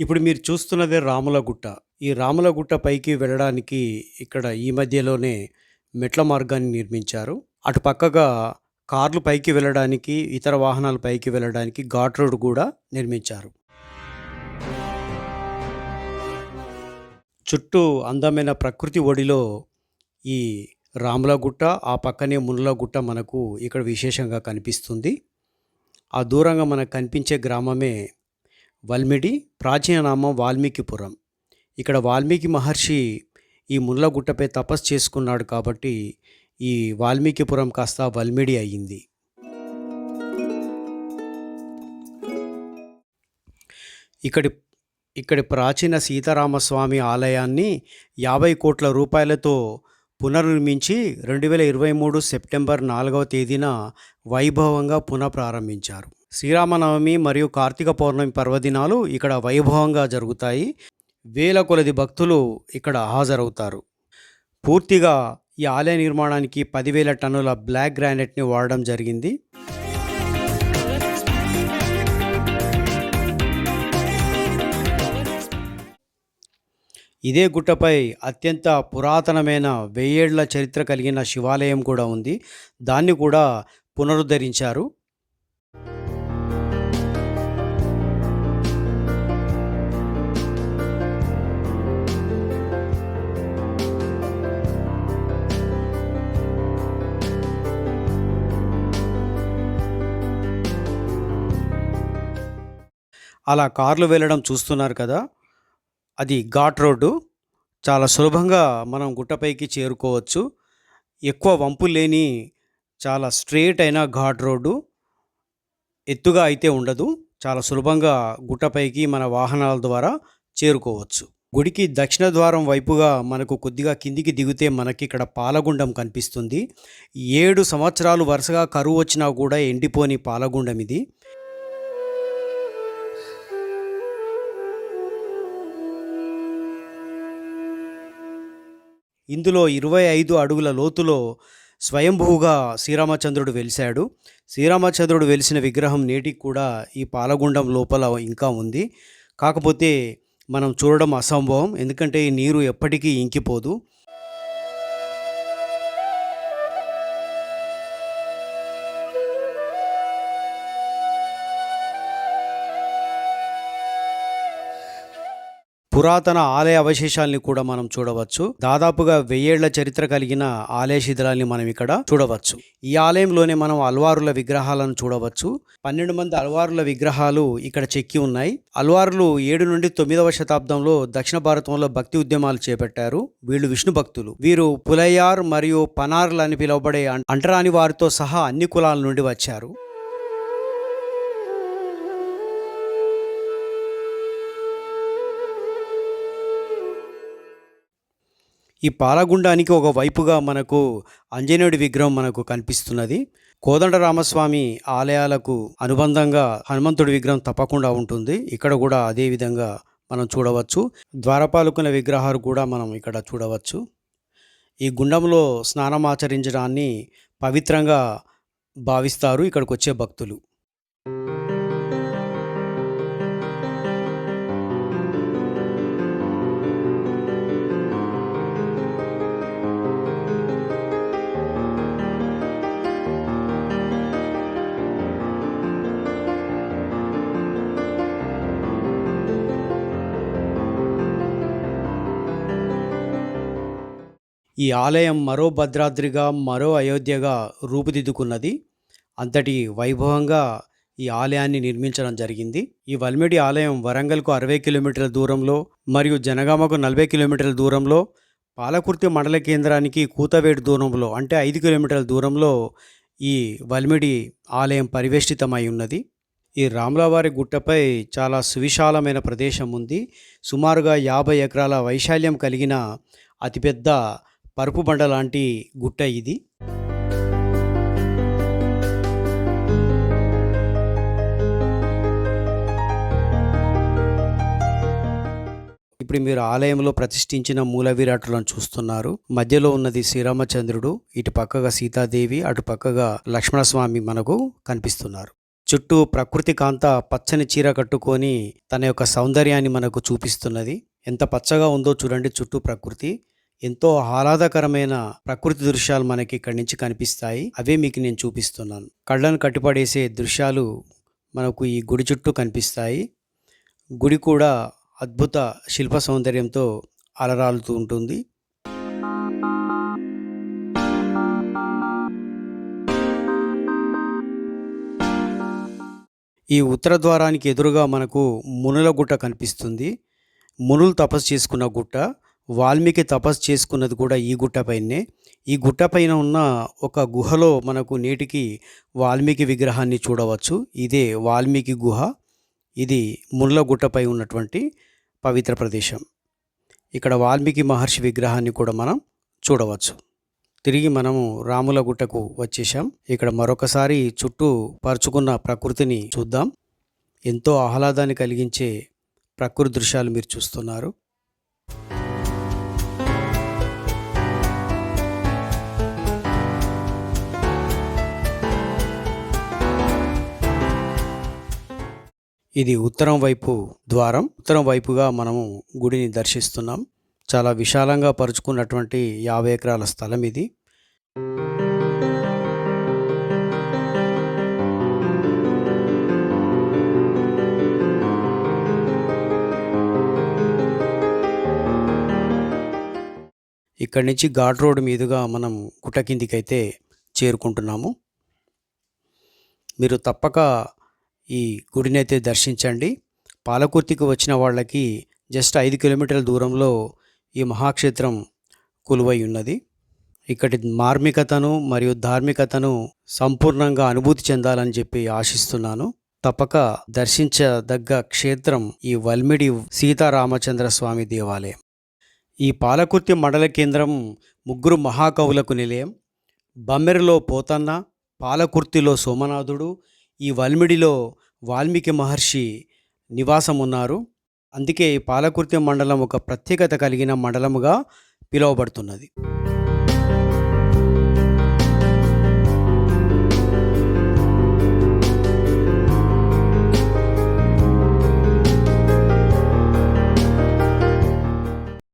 ఇప్పుడు మీరు చూస్తున్నదే రాములగుట్ట. ఈ రాములగుట్ట పైకి వెళ్ళడానికి ఇక్కడ ఈ మధ్యలోనే మెట్ల మార్గాన్ని నిర్మించారు. అటు పక్కగా కార్లు పైకి వెళ్ళడానికి, ఇతర వాహనాలు పైకి వెళ్ళడానికి ఘాట్ రోడ్ కూడా నిర్మించారు. చుట్టూ అందమైన ప్రకృతి ఒడిలో ఈ రాములగుట్ట, ఆ పక్కనే మునులగుట్ట మనకు ఇక్కడ విశేషంగా కనిపిస్తుంది. ఆ దూరంగా మనకు కనిపించే గ్రామమే వల్మిడి. ప్రాచీన నామం వాల్మీకిపురం. ఇక్కడ వాల్మీకి మహర్షి ఈ ముళ్ళగుట్టపై తపస్సు చేసుకున్నాడు కాబట్టి ఈ వాల్మీకిపురం కాస్త వల్మిడి అయ్యింది. ఇక్కడి ఇక్కడి ప్రాచీన సీతారామస్వామి ఆలయాన్ని యాభై కోట్ల రూపాయలతో పునర్నిర్మించి 2023 సెప్టెంబర్ నాలుగవ తేదీన వైభవంగా పునఃప్రారంభించారు. శ్రీరామనవమి మరియు కార్తీక పౌర్ణమి పర్వదినాలు ఇక్కడ వైభవంగా జరుగుతాయి. వేల కొలది భక్తులు ఇక్కడ హాజరవుతారు. పూర్తిగా ఈ ఆలయ నిర్మాణానికి పదివేల టన్నుల బ్లాక్ గ్రానైట్‌ని వాడడం జరిగింది. ఇదే గుట్టపై అత్యంత పురాతనమైన వెయ్యేళ్ళ చరిత్ర కలిగిన శివాలయం కూడా ఉంది. దాన్ని కూడా పునరుద్ధరించారు. అలా కార్లు వెళ్ళడం చూస్తున్నారు కదా! అది ఘాట్ రోడ్డు. చాలా సులభంగా మనం గుట్టపైకి చేరుకోవచ్చు. ఎక్కువ వంపు లేని చాలా స్ట్రెయిట్ అయిన ఘాట్ రోడ్డు. ఎత్తుగా అయితే ఉండదు. చాలా సులభంగా గుట్టపైకి మన వాహనాల ద్వారా చేరుకోవచ్చు. గుడికి దక్షిణ ద్వారం వైపుగా మనకు కొద్దిగా కిందికి దిగితే మనకి ఇక్కడ పాలగుండం కనిపిస్తుంది. ఏడు సంవత్సరాలు వరుసగా కరువు వచ్చినా కూడా ఎండిపోని పాలగుండం ఇది. ఇందులో 25 అడుగుల లోతులో స్వయంభూగా శ్రీరామచంద్రుడు వెలిశాడు శ్రీరామచంద్రుడు వెలిసిన విగ్రహం నేటికి కూడా ఈ పాలగుండం లోపల ఇంకా ఉంది. కాకపోతే మనం చూడడం అసంభవం. ఎందుకంటే ఈ నీరు ఎప్పటికీ ఇంకిపోదు. పురాతన ఆలయ అవశేషాల్ని కూడా మనం చూడవచ్చు. దాదాపుగా వెయ్యేళ్ళ చరిత్ర కలిగిన ఆలయ శిథిలాల్ని మనం ఇక్కడ చూడవచ్చు. ఈ ఆలయంలోనే మనం అల్వారుల విగ్రహాలను చూడవచ్చు. 12 మంది అల్వారుల విగ్రహాలు ఇక్కడ చెక్కి ఉన్నాయి. అల్వారులు ఏడు నుండి తొమ్మిదవ శతాబ్దంలో దక్షిణ భారతంలో భక్తి ఉద్యమాలు చేపట్టారు. వీళ్ళు విష్ణు భక్తులు. వీరు పులయార్ మరియు పనార్లు అని పిలువబడే అంటరాని వారితో సహా అన్ని కులాల నుండి వచ్చారు. ఈ పాలగుండానికి ఒక వైపుగా మనకు ఆంజనేయుడి విగ్రహం మనకు కనిపిస్తున్నది. కోదండ రామస్వామి ఆలయాలకు అనుబంధంగా హనుమంతుడి విగ్రహం తప్పకుండా ఉంటుంది. ఇక్కడ కూడా అదే విధంగా మనం చూడవచ్చు. ద్వారపాలకుల విగ్రహాలు కూడా మనం ఇక్కడ చూడవచ్చు. ఈ గుండంలో స్నానం ఆచరించడాన్ని పవిత్రంగా భావిస్తారు ఇక్కడికొచ్చే భక్తులు. ఈ ఆలయం మరో భద్రాద్రిగా, మరో అయోధ్యగా రూపుదిద్దుకున్నది. అంతటి వైభవంగా ఈ ఆలయాన్ని నిర్మించడం జరిగింది. ఈ వల్మిడి ఆలయం వరంగల్‌కు 60 కిలోమీటర్ల దూరంలో మరియు జనగామకు 40 కిలోమీటర్ల దూరంలో, పాలకుర్తి మండల కేంద్రానికి కూతవేడు దూరంలో అంటే ఐదు కిలోమీటర్ల దూరంలో ఈ వల్మిడి ఆలయం పరివేష్టితమై ఉన్నది. ఈ రాములవారి గుట్టపై చాలా సువిశాలమైన ప్రదేశం ఉంది. సుమారుగా 50 ఎకరాల వైశాల్యం కలిగిన అతిపెద్ద పరుపు బండ లాంటి గుట్ట ఇది. ఇప్పుడు మీరు ఆలయంలో ప్రతిష్ఠించిన మూల విరాటులను చూస్తున్నారు. మధ్యలో ఉన్నది శ్రీరామచంద్రుడు, ఇటు పక్కగా సీతాదేవి, అటు పక్కగా లక్ష్మణస్వామి మనకు కనిపిస్తున్నారు. చుట్టూ ప్రకృతి కాంత పచ్చని చీర కట్టుకొని తన యొక్క సౌందర్యాన్ని మనకు చూపిస్తున్నది ఎంత పచ్చగా ఉందో చూడండి చుట్టూ ప్రకృతి ఎంతో ఆహ్లాదకరమైన ప్రకృతి దృశ్యాలు మనకి ఇక్కడి నుంచి కనిపిస్తాయి. అవే మీకు నేను చూపిస్తున్నాను. కళ్ళను కట్టిపడేసే దృశ్యాలు మనకు ఈ గుడి చుట్టూ కనిపిస్తాయి. గుడి కూడా అద్భుత శిల్ప సౌందర్యంతో అలరాలుతూ ఉంటుంది. ఈ ఉత్తర ద్వారానికి ఎదురుగా మనకు మునుల గుట్ట కనిపిస్తుంది. మునులు తపస్సు చేసుకున్న గుట్ట. వాల్మీకి తపస్సు చేసుకున్నది కూడా ఈ గుట్టపైనే ఈ గుట్టపైన ఉన్న ఒక గుహలో మనకు నేటికి వాల్మీకి విగ్రహాన్ని చూడవచ్చు. ఇదే వాల్మీకి గుహ. ఇది మునుల గుట్టపై ఉన్నటువంటి పవిత్ర ప్రదేశం. ఇక్కడ వాల్మీకి మహర్షి విగ్రహాన్ని కూడా మనం చూడవచ్చు. తిరిగి మనము రాముల గుట్టకు వచ్చేసాం ఇక్కడ మరొకసారి చుట్టూ పరుచుకున్న ప్రకృతిని చూద్దాం. ఎంతో ఆహ్లాదాన్ని కలిగించే ప్రకృతి దృశ్యాలు మీరు చూస్తున్నారు. ఇది ఉత్తరం వైపు ద్వారం. ఉత్తరం వైపుగా మనము గుడిని దర్శిస్తున్నాం. చాలా విశాలంగా పరుచుకున్నటువంటి యాభై ఎకరాల స్థలం ఇది. ఇక్కడి నుంచి ఘాట్ రోడ్ మీదుగా మనం గుట్ట కిందికైతే చేరుకుంటున్నాము. మీరు తప్పక ఈ గుడినైతే దర్శించండి. పాలకుర్తికి వచ్చిన వాళ్ళకి జస్ట్ ఐదు కిలోమీటర్ల దూరంలో ఈ మహాక్షేత్రం కొలువై ఉన్నది. ఇక్కడి మార్మికతను మరియు ధార్మికతను సంపూర్ణంగా అనుభూతి చెందాలని చెప్పి ఆశిస్తున్నాను. తప్పక దర్శించదగ్గ క్షేత్రం ఈ వల్మిడి సీతారామచంద్ర స్వామి దేవాలయం. ఈ పాలకుర్తి మండల కేంద్రం ముగ్గురు మహాకవులకు నిలయం. బమ్మెరలో పోతన్న పాలకుర్తిలో సోమనాథుడు ఈ వల్మిడిలో వాల్మీకి మహర్షి నివాసం ఉన్నారు అందుకే పాలకుర్తి మండలం ఒక ప్రత్యేకత కలిగిన మండలముగా పిలువబడుతున్నది.